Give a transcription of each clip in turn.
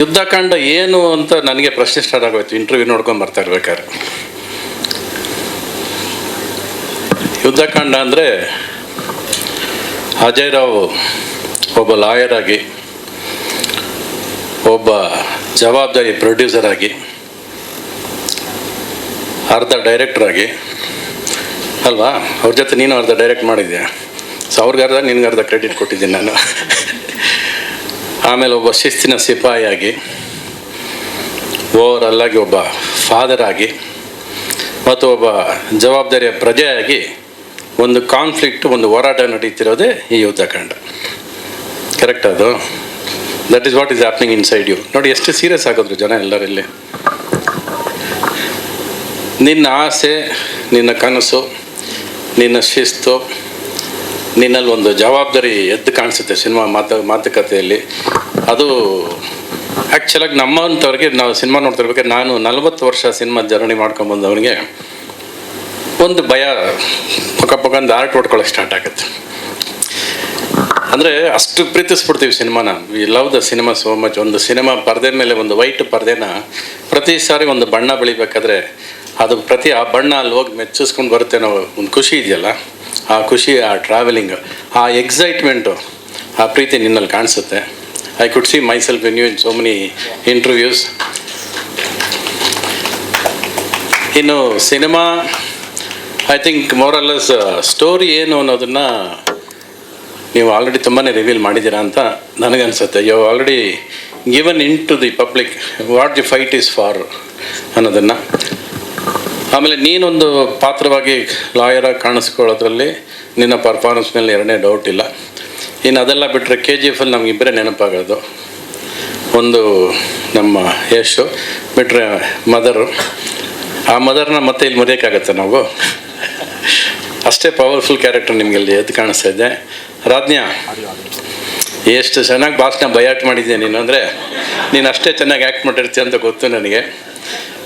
ಯುದ್ಧಕಾಂಡ ಏನು ಅಂತ ನನಗೆ ಪ್ರಶ್ನೆ ಸ್ಟಾರ್ಟ್ ಆಗೋಯ್ತು. ಇಂಟರ್ವ್ಯೂ ನೋಡ್ಕೊಂಡು ಬರ್ತಾ ಇರ್ಬೇಕಾದ್ರೆ. ಯುದ್ಧಕಾಂಡ ಅಂದರೆ ಅಜಯ್ ರಾವ್ ಒಬ್ಬ ಲಾಯರ್ ಆಗಿ, ಒಬ್ಬ ಜವಾಬ್ದಾರಿ ಪ್ರೊಡ್ಯೂಸರ್ ಆಗಿ, ಅರ್ಧ ಡೈರೆಕ್ಟರ್ ಆಗಿ, ಅಲ್ವಾ? ಅವ್ರ ಜೊತೆ ನೀನು ಅರ್ಧ ಡೈರೆಕ್ಟ್ ಮಾಡಿದ್ಯಾ? ಸೊ ಅವ್ರಿಗೆ ಅರ್ಧ, ನಿನ್ಗೆ ಅರ್ಧ ಕ್ರೆಡಿಟ್ ಕೊಟ್ಟಿದ್ದೀನಿ ನಾನು. ಆಮೇಲೆ ಒಬ್ಬ ಶಿಸ್ತಿನ ಸಿಪಾಯಿಯಾಗಿ ಓವರ್ ಆಗಿ ಒಬ್ಬ ಫಾದರ್ ಆಗಿ, ಮತ್ತು ಒಬ್ಬ ಜವಾಬ್ದಾರಿಯ ಪ್ರಜೆಯಾಗಿ ಒಂದು ಕಾನ್ಫ್ಲಿಕ್ಟ್ ಒಂದು ಹೋರಾಟ ನಡೀತಿರೋದೇ ಈ ಯುದ್ಧಕಾಂಡ ಕರೆಕ್ಟ್ ಅದು? That is what is happening inside you ನೋಡಿ, ಎಷ್ಟು ಸೀರಿಯಸ್ ಆಗೋದ್ರು ಜನ ಎಲ್ಲರಲ್ಲಿ. ನಿನ್ನ ಆಸೆ, ನಿನ್ನ ಕನಸು, ನಿನ್ನ ಶಿಸ್ತು ನಿನ್ನಲ್ಲಿ ಒಂದು ಜವಾಬ್ದಾರಿ ಎದ್ದು ಕಾಣಿಸುತ್ತೆ ಸಿನಿಮಾ ಮಾತು, ಮಾತುಕತೆಯಲ್ಲಿ. ಅದು ಆ್ಯಕ್ಚುಲಾಗಿ ನಮ್ಮಂಥವ್ರಿಗೆ ನಾವು ಸಿನಿಮಾ ನೋಡ್ತಿರ್ಬೇಕು ನಾನು ನಲವತ್ತು ವರ್ಷ ಸಿನಿಮಾ ಜರ್ನಿ ಮಾಡ್ಕೊಂಬಂದವನಿಗೆ ಒಂದು ಭಯ ಪಕ್ಕ ಪಕ್ಕ ಒಂದು ಆರ್ಟ್ ಹೊಡ್ಕೊಳ್ಳೋಕೆ ಸ್ಟಾರ್ಟ್ ಆಗುತ್ತೆ. ಅಂದರೆ ಅಷ್ಟು ಪ್ರೀತಿಸ್ಬಿಡ್ತೀವಿ ಸಿನಿಮಾನ. We love the cinema so much ಒಂದು ಸಿನಿಮಾ ಪರದೆ ಮೇಲೆ ಒಂದು ವೈಟ್ ಪರದೆನ ಪ್ರತಿ ಸಾರಿ ಒಂದು ಬಣ್ಣ ಬೆಳಿಬೇಕಾದ್ರೆ ಅದು ಪ್ರತಿ ಆ ಬಣ್ಣ ಅಲ್ಲಿ ಹೋಗಿ ಮೆಚ್ಚಿಸ್ಕೊಂಡು ಬರುತ್ತೆ ನಾವು ಒಂದು ಖುಷಿ ಇದೆಯಲ್ಲ? ಆ ಖುಷಿ, ಆ ಟ್ರಾವೆಲಿಂಗ್ ಆ ಎಕ್ಸೈಟ್ಮೆಂಟು ಆ ಪ್ರೀತಿ ನಿನ್ನಲ್ಲಿ ಕಾಣಿಸುತ್ತೆ. I could see my in you in in so interviews. ಇನ್ನು cinema I think morals story ಏನು ಅನ್ನೋದನ್ನು ನೀವು ಆಲ್ರೆಡಿ ತುಂಬಾ ರಿವೀಲ್ ಮಾಡಿದ್ದೀರಾ ಅಂತ ನನಗನ್ಸುತ್ತೆ. You already given in to the public what the fight is for ಅನ್ನೋದನ್ನು. ಆಮೇಲೆ ನೀನೊಂದು ಪಾತ್ರವಾಗಿ ಲಾಯರಾಗಿ ಕಾಣಿಸ್ಕೊಳ್ಳೋದ್ರಲ್ಲಿ ನಿನ್ನ ಪರ್ಫಾರ್ಮೆನ್ಸ್ ಮೇಲೆ ಎರಡನೇ ಡೌಟ್ ಇಲ್ಲ. ಇನ್ನು ಅದೆಲ್ಲ ಬಿಟ್ಟರೆ ಕೆ ಜಿ ಎಫಲ್ಲಿ ನಮಗಿಬ್ಬರೇ ನೆನಪಾಗೋದು. ಒಂದು ನಮ್ಮ ಯಶು ಬಿಟ್ಟರೆ ಮದರು. ಆ ಮದರ್ನ ಮತ್ತೆ ಇಲ್ಲಿ ಮರೆಯೋಕ್ಕಾಗತ್ತೆ ನಾವು? ಅಷ್ಟೇ ಪವರ್ಫುಲ್ ಕ್ಯಾರೆಕ್ಟರ್ ನಿಮಗೆ ಇಲ್ಲಿ ಎದ್ದು ಕಾಣಿಸ್ತಾ ಇದೆ. ರಾಜ್ಞಾ ಎಷ್ಟು ಚೆನ್ನಾಗಿ ಭಾಷಣ ಬಯಾಟ್ ಮಾಡಿದ್ದೆ ನೀನು ಅಂದರೆ? ನೀನು ಅಷ್ಟೇ ಚೆನ್ನಾಗಿ ಆ್ಯಕ್ಟ್ ಮಾಡಿರ್ತೀಯ ಅಂತ ಗೊತ್ತು ನನಗೆ.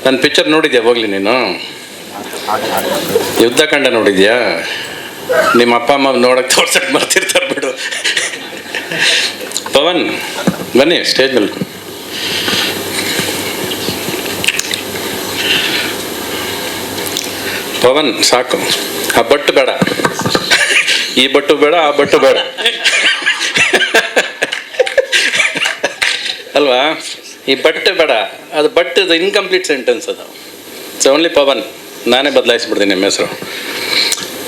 ನನ್ನ ಪಿಕ್ಚರ್ ನೋಡಿದ್ಯಾ ಹೋಗ್ಲಿ ನೀನು? ಯುದ್ಧಕಾಂಡ ನೋಡಿದ್ಯಾ? ನಿಮ್ಮ ಅಪ್ಪ ಅಮ್ಮ ನೋಡಕ್ಕೆ ತೋರ್ಸಕ್ಕೆ ಬರ್ತಿರ್ತಾರೆ ಬಿಡು. ಪವನ್, ಬನ್ನಿ ಸ್ಟೇಜ್ ಮೇಲೆ ಪವನ್, ಸಾಕು. ಆ ಬಟ್ಟು ಬೇಡ. ಈ ಬಟ್ಟು ಬೇಡ, ಆ ಬಟ್ಟು ಬೇಡ. ಅಲ್ವಾ? ಈ ಬಟ್ಟೆ ಬೇಡ. ಅದು ಬಟ್ ಇನ್ಕಂಪ್ಲೀಟ್ ಸೆಂಟೆನ್ಸ್ ಅದು. So only Pavan. ನಾನೇ ಬದಲಾಯಿಸ್ಬಿಡ್ತೀನಿ ನಿಮ್ಮ ಹೆಸರು.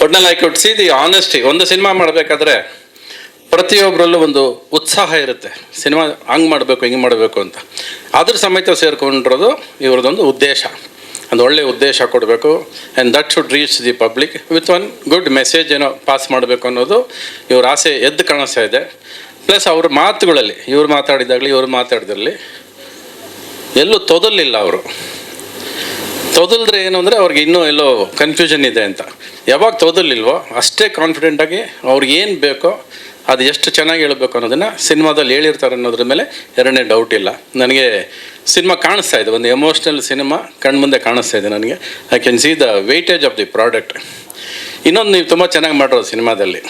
ಒಟ್ನಲ್ಲಿ I could see the honesty ಒಂದು ಸಿನಿಮಾ ಮಾಡಬೇಕಾದ್ರೆ ಪ್ರತಿಯೊಬ್ಬರಲ್ಲೂ ಒಂದು ಉತ್ಸಾಹ ಇರುತ್ತೆ. ಸಿನಿಮಾ ಹಂಗೆ ಮಾಡಬೇಕು, ಹಿಂಗೆ ಮಾಡಬೇಕು ಅಂತ. ಅದ್ರ ಸಮೇತ ಸೇರಿಕೊಂಡಿರೋದು ಇವ್ರದ್ದೊಂದು ಉದ್ದೇಶ. ಒಂದು ಒಳ್ಳೆ ಉದ್ದೇಶ ಕೊಡಬೇಕು. And that should reach the public with one good message ಏನೋ ಪಾಸ್ ಮಾಡಬೇಕು ಅನ್ನೋದು ಇವ್ರ ಆಸೆ ಎದ್ದು ಕಾಣಿಸ್ತಾ ಇದೆ. ಪ್ಲಸ್ ಅವ್ರ ಮಾತುಗಳಲ್ಲಿ, ಇವ್ರು ಮಾತಾಡಿದಾಗಲಿ ಇವ್ರು ಮಾತಾಡಿದಲ್ಲಿ ಎಲ್ಲೂ ತೊದಲಿಲ್ಲ ಅವರು. ತೊದಲ್ದ್ರೆ ಏನು ಅಂದರೆ ಅವ್ರಿಗೆ ಇನ್ನೂ ಎಲ್ಲೋ ಕನ್ಫ್ಯೂಷನ್ ಇದೆ ಅಂತ. ಯಾವಾಗ ತೊದಲಿಲ್ವೋ ಅಷ್ಟೇ ಕಾನ್ಫಿಡೆಂಟಾಗಿ ಅವ್ರಿಗೆ ಏನು ಬೇಕೋ ಅದು ಎಷ್ಟು ಚೆನ್ನಾಗಿ ಹೇಳಬೇಕು ಅನ್ನೋದನ್ನು ಸಿನಿಮಾದಲ್ಲಿ ಹೇಳಿರ್ತಾರೆ ಅನ್ನೋದ್ರ ಮೇಲೆ ಎರಡನೇ ಡೌಟ್ ಇಲ್ಲ. ನನಗೆ ಸಿನಿಮಾ ಕಾಣಿಸ್ತಾ ಇದೆ, ಒಂದು ಎಮೋಷ್ನಲ್ ಸಿನಿಮಾ ಕಣ್ಮುಂದೆ ಕಾಣಿಸ್ತಾ ಇದೆ ನನಗೆ. I can see the weightage of the product ಇನ್ನೊಂದು ನೀವು ತುಂಬ ಚೆನ್ನಾಗಿ ಮಾಡಿರೋ ಸಿನಿಮಾದಲ್ಲಿ.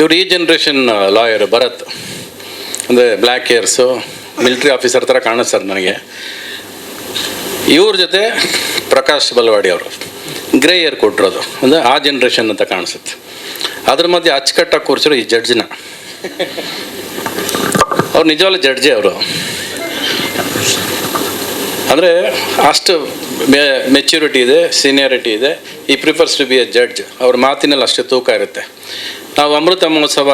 ಇವರು ಈ ಜನ್ರೇಷನ್ ಲಾಯರ್ ಭರತ್. ಅಂದರೆ ಬ್ಲ್ಯಾಕ್ ಇಯರ್ಸು ಮಿಲಿಟ್ರಿ ಆಫೀಸರ್ ಥರ ಕಾಣಿಸ್ತಾರೆ ನನಗೆ. ಇವ್ರ ಜೊತೆ ಪ್ರಕಾಶ್ ಬಲವಾಡಿ ಅವರು. ಗ್ರೇ ಇಯರ್ ಕೊಟ್ಟಿರೋದು ಅಂದರೆ ಆ ಜನ್ರೇಷನ್ ಅಂತ ಕಾಣಿಸುತ್ತೆ. ಅದ್ರ ಮಧ್ಯೆ ಅಚ್ಚುಕಟ್ಟಾಗಿ ಕೂರಿಸಿರೋ ಈ ಜಡ್ಜ್ನ. ಅವ್ರು ನಿಜವಾಗ್ಲೂ ಜಡ್ಜೆ ಅವರು. ಅಂದರೆ ಅಷ್ಟು ಮೆಚ್ಯೂರಿಟಿ ಇದೆ ಸೀನಿಯರಿಟಿ ಇದೆ. He prefers to be a judge ಅವ್ರ ಮಾತಿನಲ್ಲಿ ಅಷ್ಟು ತೂಕ ಇರುತ್ತೆ. ನಾವು ಅಮೃತ ಮಹೋತ್ಸವ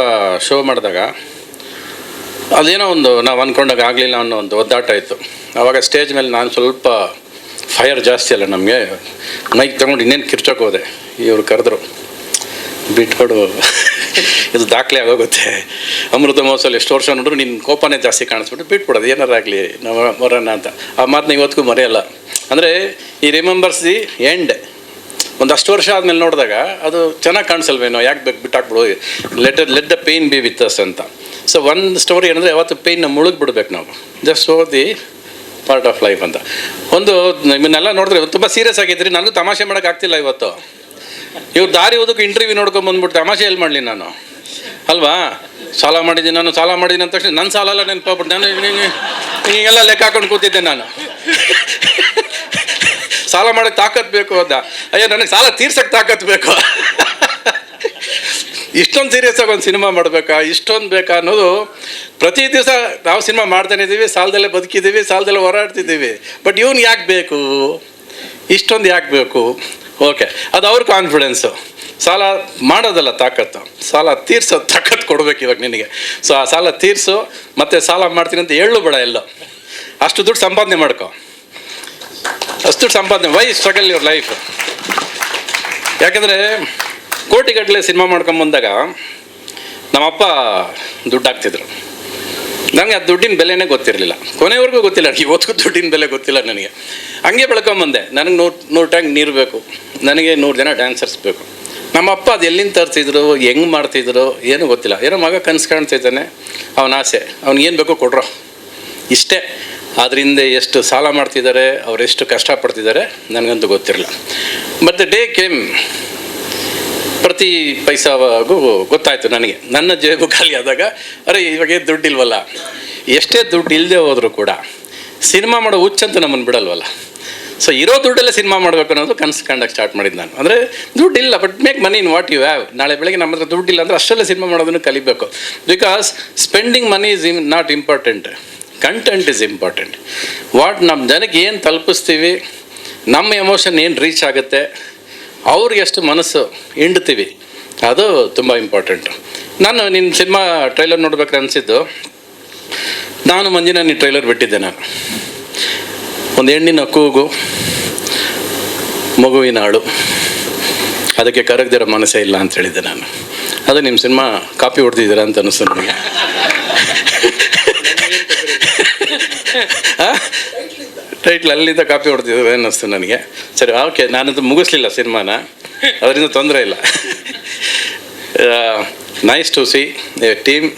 ಶೋ ಮಾಡಿದಾಗ, ಅದೇನೋ ಒಂದು ನಾವು ಅಂದ್ಕೊಂಡಾಗ ಆಗಲಿಲ್ಲ ಅನ್ನೋ ಒಂದು ಒದ್ದಾಟ ಇತ್ತು. ಆವಾಗ ಸ್ಟೇಜ್ ಮೇಲೆ ನಾನು ಸ್ವಲ್ಪ ಫೈರ್ ಜಾಸ್ತಿ ಅಲ್ಲ ನಮಗೆ. ಮೈಕ್ ತಗೊಂಡು ಇನ್ನೇನು ಕಿರ್ಚೋಕೆ ಹೋದೆ. ಇವರು ಕರೆದ್ರು. ಬಿಟ್ಕೊಡು ಇದು ದಾಖಲೆ ಆಗೋಗುತ್ತೆ. ಅಮೃತ ಮಹೋತ್ಸವ ಎಷ್ಟು ವರ್ಷ ನೋಡ್ರು ನಿನ್ನ ಕೋಪನೇ ಜಾಸ್ತಿ ಕಾಣಿಸ್ಬಿಟ್ಟು ಬಿಟ್ಬಿಡೋದು ಏನಾರಾಗಲಿ ನಾವು ಬರೋಣ ಅಂತ. ಆ ಮಾತನ್ನ ಇವತ್ತಿಗೂ ಮರೆಯಲ್ಲ. ಅಂದರೆ, ಈ ರಿಮೆಂಬರ್ಸ್ ದಿ ಎಂಡ್ ಒಂದಷ್ಟು ವರ್ಷ ಆದಮೇಲೆ ನೋಡಿದಾಗ ಅದು ಚೆನ್ನಾಗಿ ಕಾಣಿಸಲ್ವೇನೋ, ಯಾಕೆ ಬೇಕು ಬಿಟ್ಟಾಕ್ಬಿಡು let let the pain be with us ಅಂತ. ಸೊ ಒಂದು ಸ್ಟೋರಿ ಏನಂದರೆ ಯಾವತ್ತು ಪೇಯ್ನ ಮುಳುಗ್ಬಿಡ್ಬೇಕು ನಾವು. Just oh the part of life ಅಂತ. ಒಂದು ನಿಮ್ಮನ್ನೆಲ್ಲ ನೋಡಿದ್ರೆ ತುಂಬ ಸೀರಿಯಸ್ ಆಗಿದ್ರಿ ನನಗೂ ತಮಾಷೆ ಮಾಡೋಕೆ ಆಗ್ತಿಲ್ಲ ಇವತ್ತು. ಇವ್ರು ದಾರಿ ಓದಕ್ಕೆ ಇಂಟರ್ವ್ಯೂ ನೋಡ್ಕೊಂಡು ಬಂದ್ಬಿಟ್ಟು ತಮಾಷೆ ಎಲ್ಲಿ ಮಾಡಲಿ ನಾನು? ಅಲ್ವಾ? ಸಾಲ ಮಾಡಿದ್ದೀನಿ ನಾನು, ಸಾಲ ಮಾಡಿದ್ದೀನಿ ಅಂತ ತಕ್ಷಣ ನನ್ನ ಸಾಲ ಎಲ್ಲ ನೆನಪಾಗ್ಬಿಟ್ಟು ನಾನು ಹಿಂಗೆ ಹಿಂಗೆಲ್ಲ ಲೆಕ್ಕ ಹಾಕೊಂಡು ಕೂತಿದ್ದೆ ನಾನು. ಸಾಲ ಮಾಡೋಕ್ಕೆ ತಾಕತ್ ಬೇಕು ಅಂತ. ಅಯ್ಯೋ, ನನಗೆ ಸಾಲ ತೀರ್ಸಕ್ಕೆ ತಾಕತ್ ಬೇಕು. ಇಷ್ಟೊಂದು ಸೀರಿಯಸ್ ಆಗಿ ಒಂದು ಸಿನಿಮಾ ಮಾಡಬೇಕಾ, ಇಷ್ಟೊಂದು ಬೇಕಾ ಅನ್ನೋದು ಪ್ರತಿ ದಿವಸ ನಾವು ಸಿನಿಮಾ ಮಾಡ್ತಾನೆ ಇದ್ದೀವಿ, ಸಾಲದಲ್ಲೇ ಬದುಕಿದ್ದೀವಿ, ಸಾಲದಲ್ಲೇ ಹೋರಾಡ್ತಿದ್ದೀವಿ. ಬಟ್ ಇವ್ನು ಯಾಕೆ ಬೇಕು? ಇಷ್ಟೊಂದು ಯಾಕೆ ಬೇಕು? ಓಕೆ ಅದು ಅವ್ರ ಕಾನ್ಫಿಡೆನ್ಸು ಸಾಲ ಮಾಡೋದಲ್ಲ ತಾಕತ್ತು. ಸಾಲ ತೀರ್ಸೋ ತಾಕತ್ತು ಕೊಡ್ಬೇಕು ಇವಾಗ ನಿನಗೆ. ಸೊ ಆ ಸಾಲ ತೀರ್ಸು, ಮತ್ತೆ ಸಾಲ ಮಾಡ್ತೀನಿ ಅಂತ ಹೇಳು ಬೇಡ ಎಲ್ಲ. ಅಷ್ಟು ದುಡ್ಡು ಸಂಪಾದನೆ ಮಾಡ್ಕೊ. ಅಷ್ಟು ದುಡ್ಡು ಸಂಪಾದನೆ ವೈ ಸ್ಟ್ರಗಲ್ ಯುವರ್ ಲೈಫ್ ಯಾಕಂದರೆ ಕೋಟಿಗಟ್ಟಲೆ ಸಿನಿಮಾ ಮಾಡ್ಕೊಂಬಂದಾಗ ನಮ್ಮಪ್ಪ ದುಡ್ಡು ಹಾಕ್ತಿದ್ರು. ನನಗೆ ಆ ದುಡ್ಡಿನ ಬೆಲೆನೇ ಗೊತ್ತಿರಲಿಲ್ಲ. ಕೊನೆವರೆಗೂ ಗೊತ್ತಿಲ್ಲ ಇವತ್ತಿಗೂ ದುಡ್ಡಿನ ಬೆಲೆ ಗೊತ್ತಿಲ್ಲ ನನಗೆ. ಹಂಗೆ ಬೆಳ್ಕೊಂಬಂದೆ ನನಗೆ ನೂರು ನೂರು ಟ್ಯಾಂಕ್ ನೀರು ಬೇಕು. ನನಗೆ ನೂರು ಜನ ಡ್ಯಾನ್ಸರ್ಸ್ ಬೇಕು. ನಮ್ಮಪ್ಪ ಅದು ಎಲ್ಲಿಂದ ತರ್ತಿದ್ರು ಹೆಂಗೆ ಮಾಡ್ತಿದ್ರು, ಏನೂ ಗೊತ್ತಿಲ್ಲ. ಏನೋ ಮಗ ಕನಸು ಕಾಣ್ತಿದ್ದಾನೆ, ಅವನ ಆಸೆ. ಅವ್ನಿಗೆ ಏನು ಬೇಕೋ ಕೊಡ್ರೋ. ಇಷ್ಟೇ. ಅದರಿಂದ ಎಷ್ಟು ಸಾಲ ಮಾಡ್ತಿದ್ದಾರೆ ಅವರೆಷ್ಟು ಕಷ್ಟಪಡ್ತಿದ್ದಾರೆ ನನಗಂತೂ ಗೊತ್ತಿರಲಿಲ್ಲ. But the day came. ಪ್ರತಿ ಪೈಸಾಗೂ ಗೊತ್ತಾಯ್ತು ನನಗೆ. ನನ್ನ ಜೇಬು ಖಾಲಿ ಆದಾಗ, ಅರೆ, ಇವಾಗ ದುಡ್ಡಿಲ್ವಲ್ಲ? ಎಷ್ಟೇ ದುಡ್ಡು ಇಲ್ಲದೆ ಹೋದರೂ ಕೂಡ ಸಿನಿಮಾ ಮಾಡೋ ಹುಚ್ಚಂತೂ ನಮ್ಮನ್ನು ಬಿಡಲ್ವಲ್ಲ. ಸೊ ಇರೋ ದುಡ್ಡಲ್ಲೇ ಸಿನಿಮಾ ಮಾಡಬೇಕು ಅನ್ನೋದು ಕನಸು ಕಂಡಕ್ಕೆ ಸ್ಟಾರ್ಟ್ ಮಾಡಿದ್ದು ನಾನು. ಅಂದರೆ ದುಡ್ಡಿಲ್ಲ but make money in what you have ನಾಳೆ ಬೆಳಗ್ಗೆ ನಮ್ಮ ಹತ್ರ ದುಡ್ಡಿಲ್ಲ ಅಂದರೆ ಅಷ್ಟಲ್ಲೇ ಸಿನಿಮಾ ಮಾಡೋದನ್ನು ಕಲಿಬೇಕು. Because spending money is in not important content is important what ನಮ್ಮ ಜನಕ್ಕೆ ಏನು ತಲುಪಿಸ್ತೀವಿ, ನಮ್ಮ ಎಮೋಷನ್ ಏನು ರೀಚ್ ಆಗುತ್ತೆ ಅವ್ರಿಗೆ ಎಷ್ಟು ಮನಸ್ಸು ಹಿಂಡ್ತೀವಿ. ಅದು ತುಂಬ ಇಂಪಾರ್ಟೆಂಟ್ ನಾನು ನಿನ್ನ ಸಿನಿಮಾ ಟ್ರೈಲರ್ ನೋಡ್ಬೇಕು ಅನಿಸಿದ್ದು. ನಾನು ಮಂಜಿನ ನೀನು ಟ್ರೈಲರ್ ಬಿಟ್ಟಿದ್ದೆ ನಾನು. ಒಂದು ಹೆಣ್ಣಿನ ಕೂಗು ಮಗುವಿನ ಹಾಳು ಅದಕ್ಕೆ ಕರಗದಿರೋ ಮನಸ್ಸೇ ಇಲ್ಲ ಅಂತ ಹೇಳಿದ್ದೆ ನಾನು. ಅದು ನಿಮ್ಮ ಸಿನಿಮಾ ಕಾಪಿ ಹೊಡೆದಿದ್ದೀರಾ ಅಂತ ಅನಿಸ್ತು ನನಗೆ. ಟೈಟ್ಲ್ ಅಲ್ಲಿಂದ ಕಾಪಿ ಹೊಡೆದಿದ್ದು ಅನ್ನಿಸ್ತು ನನಗೆ. ಸರಿ, ಓಕೆ, ನಾನದು ಮುಗಿಸ್ಲಿಲ್ಲ ಸಿನಿಮಾನ. ಅದರಿಂದ ತೊಂದರೆ ಇಲ್ಲ. Nice to see a team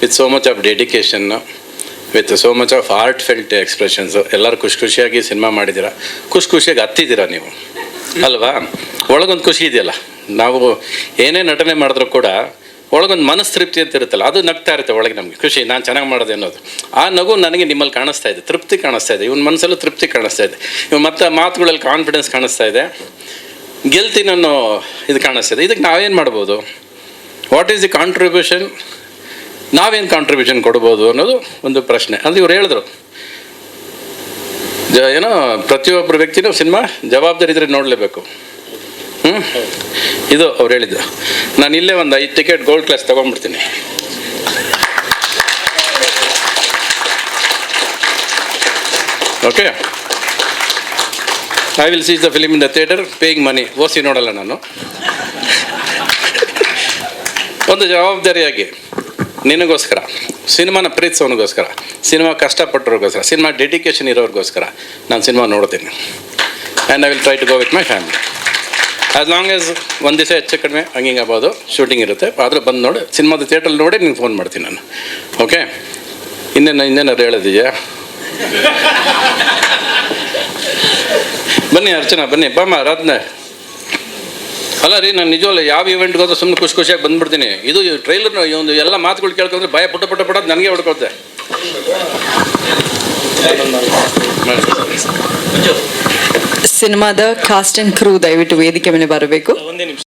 with so much of dedication with so much of art felt expressions ಎಲ್ಲರೂ ಖುಷಿ ಖುಷಿಯಾಗಿ ಸಿನಿಮಾ ಮಾಡಿದ್ದೀರಾ? ಖುಷಿ ಖುಷಿಯಾಗಿ ಹತ್ತಿದ್ದೀರಾ ನೀವು? ಅಲ್ವಾ? ಒಳಗೊಂದು ಖುಷಿ ಇದೆಯಲ್ಲ. ನಾವು ಏನೇ ನಟನೆ ಮಾಡಿದ್ರು ಕೂಡ ಒಳಗೊಂದು ಮನಸ್ತೃಪ್ತಿ ಅಂತ ಇರುತ್ತಲ್ಲ, ಅದು ನಗ್ತಾ ಇರುತ್ತೆ ಒಳಗೆ ನಮಗೆ. ಖುಷಿ, ನಾನು ಚೆನ್ನಾಗಿ ಮಾಡೋದು ಅನ್ನೋದು. ಆ ನಗು ನನಗೆ ನಿಮ್ಮಲ್ಲಿ ಕಾಣಿಸ್ತಾ ಇದೆ, ತೃಪ್ತಿ ಕಾಣಿಸ್ತಾ ಇದೆ, ಇವನ ಮನಸ್ಸಲ್ಲೂ ತೃಪ್ತಿ ಕಾಣಿಸ್ತಾ ಇದೆ. ಇವ್ ಮತ್ತೆ ಮಾತುಗಳಲ್ಲಿ ಕಾನ್ಫಿಡೆನ್ಸ್ ಕಾಣಿಸ್ತಾ ಇದೆ ಗೆಲ್ತೀನಿ ಅನ್ನೋ ಇದು ಕಾಣಿಸ್ತಾ ಇದೆ. ಇದಕ್ಕೆ ನಾವೇನು ಮಾಡ್ಬೋದು? ವಾಟ್ ಈಸ್ ದಿ ಕಾಂಟ್ರಿಬ್ಯೂಷನ್ ನಾವೇನು ಕಾಂಟ್ರಿಬ್ಯೂಷನ್ ಕೊಡ್ಬೋದು ಅನ್ನೋದು ಒಂದು ಪ್ರಶ್ನೆ. ಅದು ಇವ್ರು ಹೇಳಿದ್ರು. ಏನೋ ಪ್ರತಿಯೊಬ್ಬರು ವ್ಯಕ್ತಿನೂ ಸಿನಿಮಾ ಜವಾಬ್ದಾರಿ ಇದ್ರೆ ನೋಡಲೇಬೇಕು. ಹ್ಞೂ ಇದು ಅವ್ರು ಹೇಳಿದ್ದು. ನಾನು ಇಲ್ಲೇ ಒಂದು ಐದು ticket gold class ತೊಗೊಂಡ್ಬಿಡ್ತೀನಿ. Okay I will sees the film in the theatre paying money ಓಸಿ ನೋಡಲ್ಲ ನಾನು. ಒಂದು ಜವಾಬ್ದಾರಿಯಾಗಿ, ನಿನಗೋಸ್ಕರ, ಸಿನಿಮಾನ ಪ್ರೀತಿಸೋನಿಗೋಸ್ಕರ, ಸಿನಿಮಾ ಕಷ್ಟಪಟ್ಟವ್ರಿಗೋಸ್ಕರ, ಸಿನಿಮಾ ಡೆಡಿಕೇಶನ್ ಇರೋರಿಗೋಸ್ಕರ, ನಾನು ಸಿನಿಮಾ ನೋಡ್ತೀನಿ. And I will try to go with my family as long as ಒಂದು ದಿವಸ ಹೆಚ್ಚು ಕಡಿಮೆ ಹಂಗೆ ಆಗ್ಬೋದು ಶೂಟಿಂಗ್ ಇರುತ್ತೆ. ಆದರೆ ಬಂದು ನೋಡಿ, ಸಿನಿಮಾದ ಥಿಯೇಟ್ರಲ್ಲಿ ನೋಡಿ ನಿಮ್ಗೆ ಫೋನ್ ಮಾಡ್ತೀನಿ ನಾನು. ಓಕೆ ಇನ್ನೇನು ಇನ್ನೇನಾದ್ರು ಹೇಳೋದಿದೆಯಾ? ಬನ್ನಿ ಅರ್ಚನಾ, ಬನ್ನಿ ಬಮ್ಮ ರಾತ್ನ ಅಲ್ಲ ರೀ, ನಾನು ನಿಜವಲ್ಲ ಯಾವ ಇವೆಂಟ್ಗೆ ಹೋದ್ರೆ ಸುಮ್ಮನೆ ಖುಷಿ ಖುಷಿಯಾಗಿ ಬಂದ್ಬಿಡ್ತೀನಿ. ಇದು ಟ್ರೈಲರ್ ಒಂದು ಎಲ್ಲ ಮಾತುಗಳು ಕೇಳ್ಕೊಂಡ್ರೆ ಭಯ ಪುಟ್ಟ ಪುಟ್ಟ ಪುಟ ನನಗೆ ಹೊಡ್ಕೊಳ್ತೆ ಸಿನಿಮಾದ ಕಾಸ್ಟ್ ಅಂಡ್ ಕ್ರೂ ದಯವಿಟ್ಟು ವೇದಿಕೆ ಮೇಲೆ ಬರಬೇಕು.